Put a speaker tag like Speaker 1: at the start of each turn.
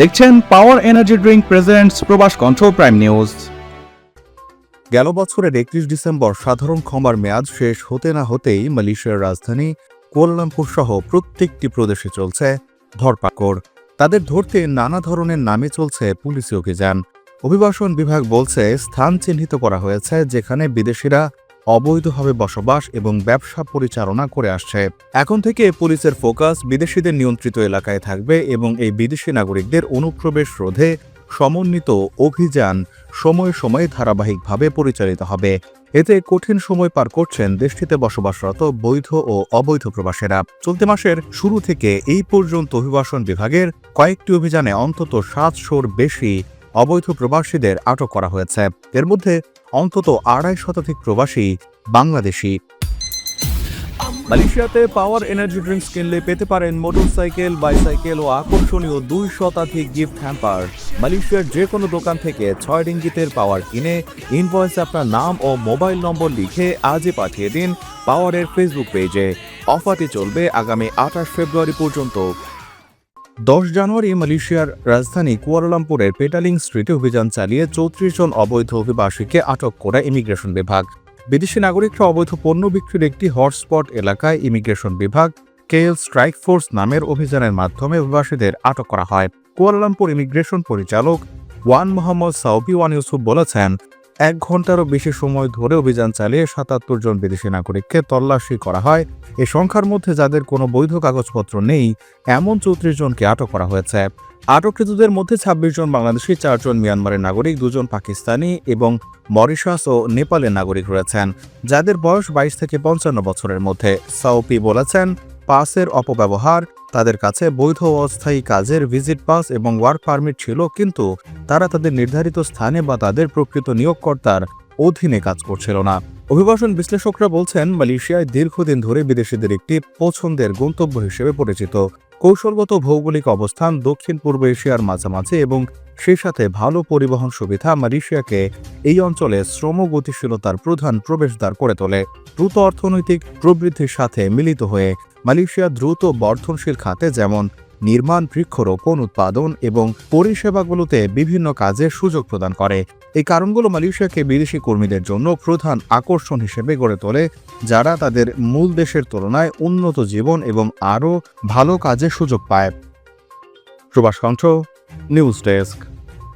Speaker 1: দেখছেন power energy drink presents প্রবাস কণ্ঠ প্রাইম নিউজ
Speaker 2: গেল বছরের একত্রিশ ডিসেম্বর সাধারণ ক্ষমার মেয়াদ শেষ হতে না হতেই মালয়েশিয়ার রাজধানী কুয়ালালামপুর সহ প্রত্যেকটি প্রদেশে চলছে ধরপাকড়। তাদের ধরতে নানা ধরনের নামে চলছে পুলিশি অভিযান। অভিবাসন বিভাগ বলছে, স্থান চিহ্নিত করা হয়েছে যেখানে বিদেশিরা অবৈধভাবে বসবাস এবং ব্যবসা পরিচালনা করে আসছে। এখন থেকে পুলিশের ফোকাস বিদেশিদের নিয়ন্ত্রিত এলাকায় থাকবে এবং এই বিদেশি নাগরিকদের অনুপ্রবেশ রোধে সমন্বিত অভিযান সময়ে সময়ে ধারাবাহিকভাবে পরিচালিত হবে। এতে কঠিন সময় পার করছেন দেশটিতে বসবাসরত বৈধ ও অবৈধ প্রবাসীরা। চলতি মাসের শুরু থেকে এই পর্যন্ত অভিবাসন বিভাগের কয়েকটি অভিযানে অন্তত সাতশোর বেশি অবৈধ প্রবাসীদের আটক করা হয়েছে। এর মধ্যে অন্তত আড়াই শতাধিক প্রবাসী বাংলাদেশি। মালয়েশিয়াতে পাওয়ার এনার্জি ড্রিঙ্কস কিনলে পেতে পারেন মোটরসাইকেল বাইসাইকেল ও আকর্ষণীয় দুই শতাধিক গিফট হ্যাম্পার মালয়েশিয়ার যে কোনো দোকান থেকে ছয় রিঙ্গিতের পাওয়ার কিনে ইনভয়েস আপনার নাম ও মোবাইল নম্বর লিখে আজই পাঠিয়ে দিন পাওয়ারের ফেসবুক পেজে অফারটি চলবে আগামী আঠাশ ফেব্রুয়ারি পর্যন্ত। দশ জানুয়ারি মালয়েশিয়ার রাজধানী কুয়ালালামপুরের পেটালিং স্ট্রিটে অভিযান চালিয়ে চৌত্রিশ জন অবৈধ অভিবাসীকে আটক করে ইমিগ্রেশন বিভাগ। বিদেশি নাগরিকরা অবৈধ পণ্য বিক্রির একটি হটস্পট এলাকায় ইমিগ্রেশন বিভাগ কেএল স্ট্রাইক ফোর্স নামের অভিযানের মাধ্যমে অভিবাসীদের আটক করা হয়। কুয়ালালামপুর ইমিগ্রেশন পরিচালক Wan Mohammad Saubi Wan Yusuf বলেছেন এক ঘন্টারও বেশি সময় ধরে অভিযান চালিয়ে সাতাত্তর জন বিদেশি নাগরিককে তল্লাশি করা হয়। এ সংখ্যার মধ্যে যাদের কোনো বৈধ কাগজপত্র নেই, এমন চৌত্রিশ জনকে আটক করা হয়েছে। আটককৃতদের মধ্যে ছাব্বিশ জন বাংলাদেশি চারজন মিয়ানমারের নাগরিক দুজন পাকিস্তানি এবং মরিশাস ও নেপালের নাগরিক রয়েছেন, যাদের বয়স বাইশ থেকে পঞ্চান্ন বছরের মধ্যে। সাউপি বলেছেন পাসের অপব্যবহার, তাদের কাছে বৈধ অস্থায়ী কাজের ভিজিট পাস এবং ওয়ার্ক পারমিট ছিল, কিন্তু তারা তাদের নির্ধারিত স্থানে বা তাদের প্রকৃত নিয়োগকর্তার অধীনে কাজ করছিল না। অভিবাসন বিশ্লেষকরা বলছেন, মালয়েশিয়ায় দীর্ঘদিন ধরে বিদেশিদের একটি পছন্দের গন্তব্য হিসেবে পরিচিত। কৌশলগত ভৌগোলিক অবস্থান দক্ষিণ পূর্ব এশিয়ার মাঝামাঝি এবং সেই সাথে ভালো পরিবহন সুবিধা মালয়েশিয়াকে এই অঞ্চলে শ্রম গতিশীলতার প্রধান প্রবেশদ্বার করে তোলে। দ্রুত অর্থনৈতিক প্রবৃদ্ধির সাথে মিলিত হয়ে মালয়েশিয়া দ্রুত বর্ধনশীল খাতে যেমন নির্মাণ, বৃক্ষরোপণ, উৎপাদন এবং পরিষেবাগুলোতে বিভিন্ন কাজের সুযোগ প্রদান করে। এই কারণগুলো মালয়েশিয়াকে বিদেশি কর্মীদের জন্য প্রধান আকর্ষণ হিসেবে গড়ে তোলে, যারা তাদের মূল দেশের তুলনায় উন্নত জীবন এবং আরও ভালো কাজের সুযোগ পায়। সুভাষ কণ্ঠ নিউজ ডেস্ক।